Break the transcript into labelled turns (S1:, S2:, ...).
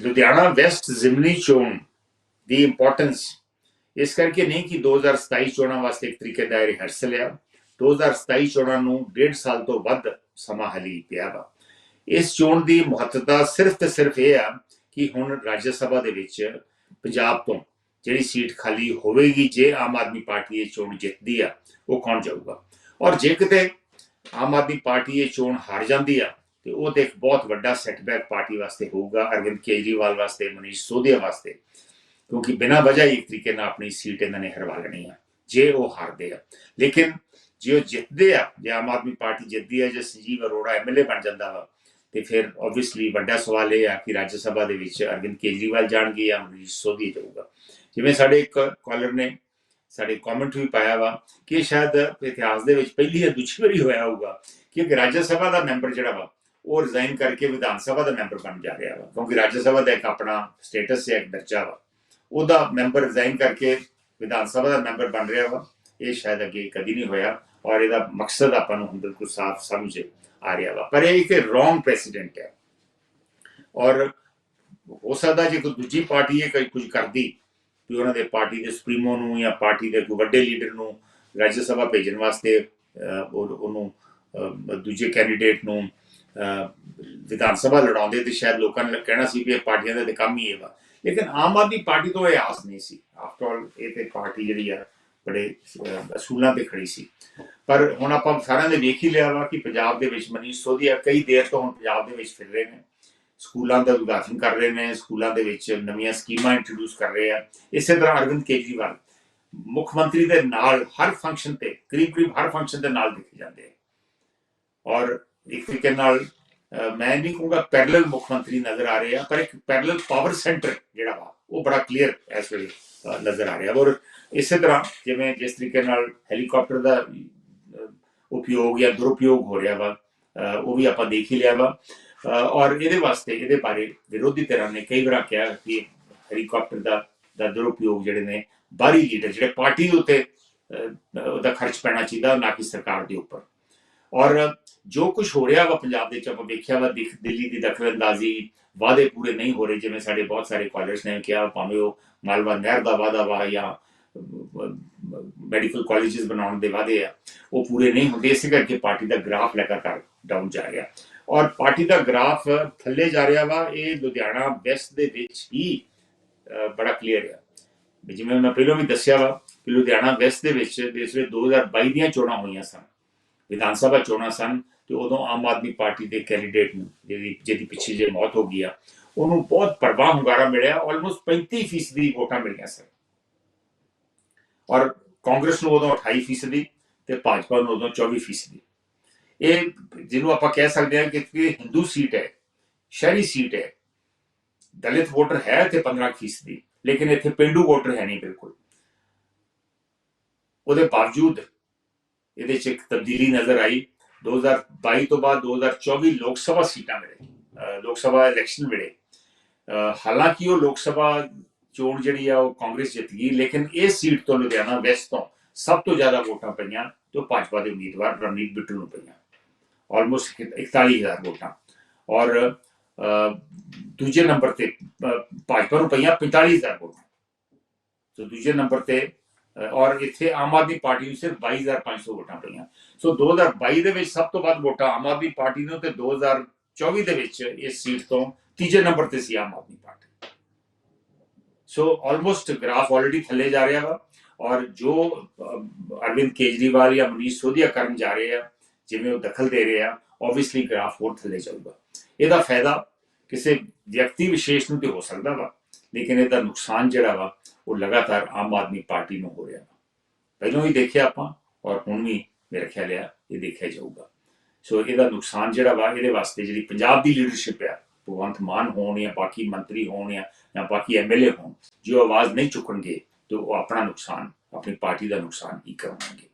S1: Ludhiana West ਜ਼ਿਮਨੀ ਚੋਣ ਦੀ importance ਇਸ ਕਰਕੇ ਨਹੀਂ ਕਿ 2027 ਚੋਣਾਂ ਵਾਸਤੇ ਇੱਕ ਤਰੀਕੇ ਦਾ ਰਿਹਰਸਲ ਆ। 2027 ਚੋਣਾਂ ਨੂੰ ਡੇਢ ਸਾਲ ਤੋਂ ਵੱਧ ਸਮਾਂ ਹਲੀ ਪਿਆ ਵਾ। ਇਸ ਚੋਣ ਦੀ ਮਹੱਤਤਾ ਸਿਰਫ ਤੇ ਸਿਰਫ ਇਹ ਆ ਕਿ ਹੁਣ ਰਾਜ ਸਭਾ ਦੇ ਵਿੱਚ ਪੰਜਾਬ ਤੋਂ ਜਿਹੜੀ ਸੀਟ ਖਾਲੀ ਹੋਵੇਗੀ, ਜੇ ਆਮ ਆਦਮੀ ਪਾਰਟੀ ਇਹ ਚੋਣ ਜਿੱਤਦੀ ਆ, ਉਹ ਕੌਣ ਜਾਊਗਾ? ਔਰ ਜੇ ਕਿਤੇ ਆਮ ਆਦਮੀ ਪਾਰਟੀ ਇਹ ਚੋਣ ਹਾਰ ਜਾਂਦੀ ਆ ਤੇ ਉਹ ਤੇ ਇੱਕ ਬਹੁਤ ਵੱਡਾ ਸੈਟਬੈਕ ਪਾਰਟੀ ਵਾਸਤੇ ਹੋਊਗਾ, ਅਰਵਿੰਦ ਕੇਜਰੀਵਾਲ ਵਾਸਤੇ, ਮਨੀਸ਼ ਸੋਧਿਆ ਵਾਸਤੇ। ਕਿਉਂਕਿ ਬਿਨਾਂ ਵਜ੍ਹਾ ਹੀ ਇੱਕ ਤਰੀਕੇ ਨਾਲ ਆਪਣੀ ਸੀਟ ਇਹਨਾਂ ਨੇ ਹਰਵਾ ਲੈਣੀ ਆ, ਜੇ ਉਹ ਹਾਰਦੇ ਆ। ਲੇਕਿਨ ਜੇ ਉਹ ਜਿੱਤਦੇ ਆ, ਜੇ ਆਮ ਆਦਮੀ ਪਾਰਟੀ ਜਿੱਤਦੀ ਆ, ਜੇ ਸੰਜੀਵ ਅਰੋੜਾ ਐਮਐਲਏ ਬਣ ਜਾਂਦਾ ਵਾ, ਤੇ ਫਿਰ ਆਬਵੀਅਸਲੀ ਵੱਡਾ ਸਵਾਲ ਇਹ ਆ ਕਿ ਰਾਜ ਸਭਾ ਦੇ ਵਿੱਚ ਅਰਵਿੰਦ ਕੇਜਰੀਵਾਲ ਜਾਣਗੇ ਜਾਂ ਮਨੀਸ਼ ਸੋਧੀ ਜਾਊਗਾ। ਜਿਵੇਂ ਸਾਡੇ ਇੱਕ ਕਾਲਰ ਨੇ ਸਾਡੇ ਕਮੈਂਟ ਵੀ ਪਾਇਆ ਵਾ ਕਿ ਸ਼ਾਇਦ ਇਤਿਹਾਸ ਦੇ ਵਿੱਚ ਪਹਿਲੀ ਜਾਂ ਦੂਜੀ ਵਾਰੀ ਹੋਇਆ ਹੋਊਗਾ ਕਿ ਇੱਕ ਰਾਜ ਸਭਾ ਦਾ ਮੈਂਬਰ ਜਿਹੜਾ ਵਾ ਉਹ ਰਿਜ਼ਾਈਨ ਕਰਕੇ ਵਿਧਾਨ ਸਭਾ ਦਾ ਮੈਂਬਰ ਬਣ ਜਾ ਰਿਹਾ ਵਾ, ਕਿਉਂਕਿ ਰਾਜ ਸਭਾ ਦਾ ਇੱਕ ਆਪਣਾ ਸਟੇਟਸ ਹੈ ਇੱਕ ਦਰਜਾ ਵਾ। ਉਹਦਾ ਮੈਂਬਰ ਰਿਜ਼ਾਈਨ ਕਰਕੇ ਵਿਧਾਨ ਸਭਾ ਦਾ ਮੈਂਬਰ ਬਣ ਰਿਹਾ ਵਾ। ਇਹ ਸ਼ਾਇਦ ਅੱਗੇ ਕਦੀ ਨਹੀਂ ਹੋਇਆ ਔਰ ਇਹਦਾ ਮਕਸਦ ਆਪਾਂ ਨੂੰ ਬਿਲਕੁਲ ਸਾਫ਼ ਸਮਝ ਆ ਰਿਹਾ ਵਾ। ਪਰ ਇਹ ਇੱਕ ਰੋਂਗ ਪ੍ਰੈਸੀਡੈਂਟ ਹੈ। ਔਰ ਹੋ ਸਕਦਾ ਜੇ ਕੋਈ ਦੂਜੀ ਪਾਰਟੀ ਇਹ ਕੋਈ ਕੁਝ ਕਰਦੀ ਵੀ ਉਹਨਾਂ ਦੇ ਪਾਰਟੀ ਦੇ ਸੁਪਰੀਮੋ ਨੂੰ ਜਾਂ ਪਾਰਟੀ ਦੇ ਕੋਈ ਵੱਡੇ ਲੀਡਰ ਨੂੰ ਰਾਜ ਸਭਾ ਭੇਜਣ ਵਾਸਤੇ ਉਹਨੂੰ ਦੂਜੇ ਕੈਂਡੀਡੇਟ ਨੂੰ ਵਿਧਾਨ ਸਭਾ ਲੜਾਉਂਦੇ ਤੇ ਸ਼ਾਇਦ ਲੋਕਾਂ ਨੇ ਕਹਿਣਾ ਸੀ ਵੀ ਇਹ ਪਾਰਟੀਆਂ ਦਾ ਕੰਮ ਹੀ ਇਹ ਵਾ। ਲੇਕਿਨ ਆਮ ਆਦਮੀ ਪਾਰਟੀ ਤੋਂ ਇਹ ਆਸ ਨਹੀਂ ਸੀ। ਆਫਟਰ ਆਲ ਇਹ ਤੇ ਪਾਰਟੀ ਜਿਹੜੀ ਆ, ਬੜੇ ਅਸੂਲਾਂ ਤੇ ਖੜੀ ਸੀ। ਪਰ ਹੁਣ ਆਪਾਂ ਸਾਰਿਆਂ ਨੇ ਵੇਖ ਹੀ ਲਿਆ ਵਾ ਕਿ ਪੰਜਾਬ ਦੇ ਵਿੱਚ ਮਨੀਸ਼ ਸੋਧੀਆ ਕਈ ਦੇਰ ਤੋਂ ਹੁਣ ਪੰਜਾਬ ਦੇ ਵਿੱਚ ਫਿਰ ਰਹੇ ਨੇ। ਸਕੂਲਾਂ ਦਾ ਉਦਘਾਟਨ ਕਰ ਰਹੇ ਨੇ, ਸਕੂਲਾਂ ਦੇ ਵਿੱਚ ਨਵੀਆਂ ਸਕੀਮਾਂ ਇੰਟਰੋਡਿਊਸ ਕਰ ਰਹੇ ਆ। ਇਸੇ ਤਰ੍ਹਾਂ ਅਰਵਿੰਦ ਕੇਜਰੀਵਾਲ, ਮੁੱਖ ਮੰਤਰੀ ਦੇ ਨਾਲ ਹਰ ਫੰਕਸ਼ਨ ਤੇ ਕਰੀਬ ਕਰੀਬ ਹਰ ਫੰਕਸ਼ਨ ਦੇ ਨਾਲ ਦਿਖੇ ਜਾਂਦੇ ਆ। ਔਰ ਇੱਕ ਤਰੀਕੇ ਨਾਲ ਮੈਂ ਨਹੀਂ ਕਹੂੰਗਾ ਪੈਰਲਲ ਮੁੱਖ ਮੰਤਰੀ ਨਜ਼ਰ ਆ ਰਹੇ ਆ, ਪਰ ਇੱਕ ਪੈਰਲਲ ਪਾਵਰ ਸੈਂਟਰ ਜਿਹੜਾ ਵਾ, ਉਹ ਬੜਾ ਕਲੀਅਰ ਇਸ ਵੇਲੇ ਨਜ਼ਰ ਆ ਰਿਹਾ ਔਰ ਇਸੇ ਤਰ੍ਹਾਂ ਜਿਵੇਂ ਜਿਸ ਤਰੀਕੇ ਨਾਲ ਹੈਲੀਕਾਪਟਰ ਦਾ ਉਪਯੋਗ ਜਾਂ ਦੁਰਉਪਯੋਗ ਹੋ ਰਿਹਾ ਵਾ ਉਹ ਵੀ ਆਪਾਂ ਦੇਖ ਹੀ ਲਿਆ ਵਾ। ਔਰ ਇਹਦੇ ਵਾਸਤੇ, ਇਹਦੇ ਬਾਰੇ ਵਿਰੋਧੀ ਧਿਰਾਂ ਨੇ ਕਈ ਵਾਰ ਕਿਹਾ ਕਿ ਹੈਲੀਕਾਪਟਰ ਦਾ ਦਾ ਦੁਰਉਪਯੋਗ ਜਿਹੜੇ ਨੇ, ਬਾਹਰੀ ਲੀਡਰ ਜਿਹੜੇ ਪਾਰਟੀ ਦੇ ਉੱਤੇ ਉਹਦਾ ਖਰਚ ਪੈਣਾ ਚਾਹੀਦਾ, ਨਾ ਕਿ ਸਰਕਾਰ ਦੇ ਉੱਪਰ। ਔਰ ਜੋ ਕੁਝ ਹੋ ਰਿਹਾ ਵਾ ਪੰਜਾਬ ਦੇ ਵਿੱਚ ਆਪਾਂ ਵੇਖਿਆ ਵਾ ਦਿੱਲੀ ਦੀ ਦਖਲਅੰਦਾਜ਼ੀ ਵਾਅਦੇ ਪੂਰੇ ਨਹੀਂ ਹੋ ਰਹੇ ਜਿਵੇਂ ਸਾਡੇ ਬਹੁਤ ਸਾਰੇ ਕਾਲਰਸ ਨੇ ਕਿਹਾ, ਭਾਵੇਂ ਉਹ ਮਾਲਵਾ ਨਹਿਰ ਦਾ ਵਾਅਦਾ ਵਾ ਜਾਂ ਮੈਡੀਕਲ ਕਾਲਜਸ ਬਣਾਉਣ ਦੇ ਵਾਅਦੇ ਆ, ਉਹ ਪੂਰੇ ਨਹੀਂ ਹੁੰਦੇ। ਇਸੇ ਕਰਕੇ ਪਾਰਟੀ ਦਾ ਗ੍ਰਾਫ ਲਗਾਤਾਰ ਡਾਊਨ ਜਾ ਰਿਹਾ। ਔਰ ਪਾਰਟੀ ਦਾ ਗ੍ਰਾਫ ਥੱਲੇ ਜਾ ਰਿਹਾ ਵਾ, ਇਹ ਲੁਧਿਆਣਾ ਵੈਸਟ ਦੇ ਵਿੱਚ ਹੀ ਬੜਾ ਕਲੀਅਰ ਆ। ਜਿਵੇਂ ਮੈਂ ਪਹਿਲਾਂ ਵੀ ਦੱਸਿਆ ਵਾ ਕਿ ਲੁਧਿਆਣਾ ਵੈਸਟ ਦੇ ਵਿੱਚ ਇਸ ਵੇਲੇ 2022 ਦੀਆਂ ਚੋਣਾਂ ਹੋਈਆਂ ਸਨ। ਵਿਧਾਨ ਸਭਾ ਚੋਣਾਂ ਸਨ ਤੇ ਉਦੋਂ ਆਮ ਆਦਮੀ ਪਾਰਟੀ ਦੇ ਕੈਂਡੀਡੇਟ ਨੂੰ ਜਿਹਦੀ ਜਿਹਦੀ ਪਿੱਛੇ ਜੇ ਮੌਤ ਹੋ ਗਈ ਆ, ਉਹਨੂੰ ਬਹੁਤ ਪਰਵਾਹ ਹੁੰਗਾਰਾ ਮਿਲਿਆ ਆਲਮੋਸਟ 35% ਦੀ ਵੋਟਾਂ ਮਿਲੀਆਂ ਸਨ। ਔਰ ਕਾਂਗਰਸ ਨੂੰ ਉਦੋਂ 28% ਤੇ ਭਾਜਪਾ ਨੂੰ ਉਦੋਂ 24% ਇਹ ਜਿਹਨੂੰ ਆਪਾਂ ਕਹਿ ਸਕਦੇ ਹਾਂ ਕਿ ਹਿੰਦੂ ਸੀਟ ਹੈ, ਸ਼ਹਿਰੀ ਸੀਟ ਹੈ, ਦਲਿਤ ਵੋਟਰ ਹੈ ਤੇ 15% ਲੇਕਿਨ ਇੱਥੇ ਪਿੰਡੂ ਵੋਟਰ ਹੈ ਨਹੀਂ ਬਿਲਕੁਲ। ਉਹਦੇ ਬਾਵਜੂਦ ਇਹਦੇ 'ਚ ਇੱਕ ਤਬਦੀਲੀ ਨਜ਼ਰ ਆਈ। 2022 ਤੋਂ ਬਾਅਦ 2024 ਲੋਕ ਸਭਾ ਸੀਟਾਂ ਮਿਲੇ ਲੋਕ ਸਭਾ ਇਲੈਕਸ਼ਨ ਮਿਲੇ ਹਾਲਾਂਕਿ ਉਹ ਲੋਕ ਸਭਾ ਚੋਣ ਜਿਹੜੀ ਆ ਉਹ ਕਾਂਗਰਸ ਜਿੱਤ ਗਈ ਲੇਕਿਨ ਇਹ ਸੀਟ ਤੋਂ ਲੁਧਿਆਣਾ ਵੈਸਟ ਤੋਂ ਸਭ ਤੋਂ ਜ਼ਿਆਦਾ ਵੋਟਾਂ ਪਈਆਂ ਤੇ ਉਹ ਭਾਜਪਾ ਦੇ ਉਮੀਦਵਾਰ ਰਣਜੀਤ ਬਿੱਟੂ ਨੂੰ ਪਈਆਂ। ਆਲਮੋਸਟ 41000 ਵੋਟਾਂ। ਔਰ ਅਹ, ਦੂਜੇ ਨੰਬਰ ਤੇ ਭਾਜਪਾ ਨੂੰ ਪਈਆਂ 45000 ਵੋਟਾਂ। ਸੋ ਦੂਜੇ ਨੰਬਰ ਤੇ ਔਰ ਇੱਥੇ ਆਮ ਆਦਮੀ ਪਾਰਟੀ ਨੂੰ ਸਿਰਫ 22500 ਵੋਟਾਂ ਪਈਆਂ। ਸੋ 2022 ਦੇ ਵਿੱਚ ਸਭ ਤੋਂ ਵੱਧ ਵੋਟਾਂ ਆਮ ਆਦਮੀ ਪਾਰਟੀ ਨੂੰ ਤੇ 2024 ਦੇ ਵਿੱਚ ਇਸ ਸੀਟ ਤੋਂ ਤੀਜੇ ਨੰਬਰ ਤੇ ਸੀ Aam Aadmi party. So almost graph already ਥੱਲੇ ਜਾ ਰਿਹਾ ਵਾ ਔਰ ਜੋ ਅਰਵਿੰਦ ਕੇਜਰੀਵਾਲ ਜਾਂ ਮਨੀਸ਼ ਸੋਧੀਆ ਕਰਨ ਜਾ ਰਹੇ ਆ, ਜਿਵੇਂ ਉਹ ਦਖਲ ਦੇ ਰਹੇ ਆ ਆਬਵੀਅਸਲੀ ਗ੍ਰਾਫ ਹੋਰ ਥੱਲੇ ਜਾਊਗਾ। ਇਹਦਾ ਫਾਇਦਾ ਕਿਸੇ ਵਿਅਕਤੀ ਵਿਸ਼ੇਸ਼ ਨੂੰ ਤੇ ਹੋ ਸਕਦਾ ਵਾ, ਲੇਕਿਨ ਇਹਦਾ ਨੁਕਸਾਨ ਜਿਹੜਾ ਵਾ ਉਹ ਲਗਾਤਾਰ ਆਮ ਆਦਮੀ ਪਾਰਟੀ ਨੂੰ ਹੋ ਰਿਹਾ ਪਹਿਲਾਂ ਵੀ ਦੇਖਿਆ ਆਪਾਂ ਔਰ ਹੁਣ ਵੀ ਮੇਰੇ ਖਿਆਲ ਆ ਇਹ ਦੇਖਿਆ ਜਾਊਗਾ। ਸੋ ਇਹਦਾ ਨੁਕਸਾਨ ਜਿਹੜਾ ਵਾ, ਇਹਦੇ ਵਾਸਤੇ ਜਿਹੜੀ ਪੰਜਾਬ ਦੀ ਲੀਡਰਸ਼ਿਪ ਆ, ਭਗਵੰਤ ਮਾਨ ਹੋਣ ਜਾਂ ਬਾਕੀ ਮੰਤਰੀ ਹੋਣ ਜਾਂ ਜਾਂ ਬਾਕੀ ਐਮਐਲਏ ਹੋਣ, ਜੋ ਆਵਾਜ਼ ਨਹੀਂ ਚੁੱਕਣਗੇ, ਤੇ ਉਹ ਆਪਣਾ ਨੁਕਸਾਨ, ਆਪਣੀ ਪਾਰਟੀ ਦਾ ਨੁਕਸਾਨ ਹੀ ਕਰਵਾਉਣਗੇ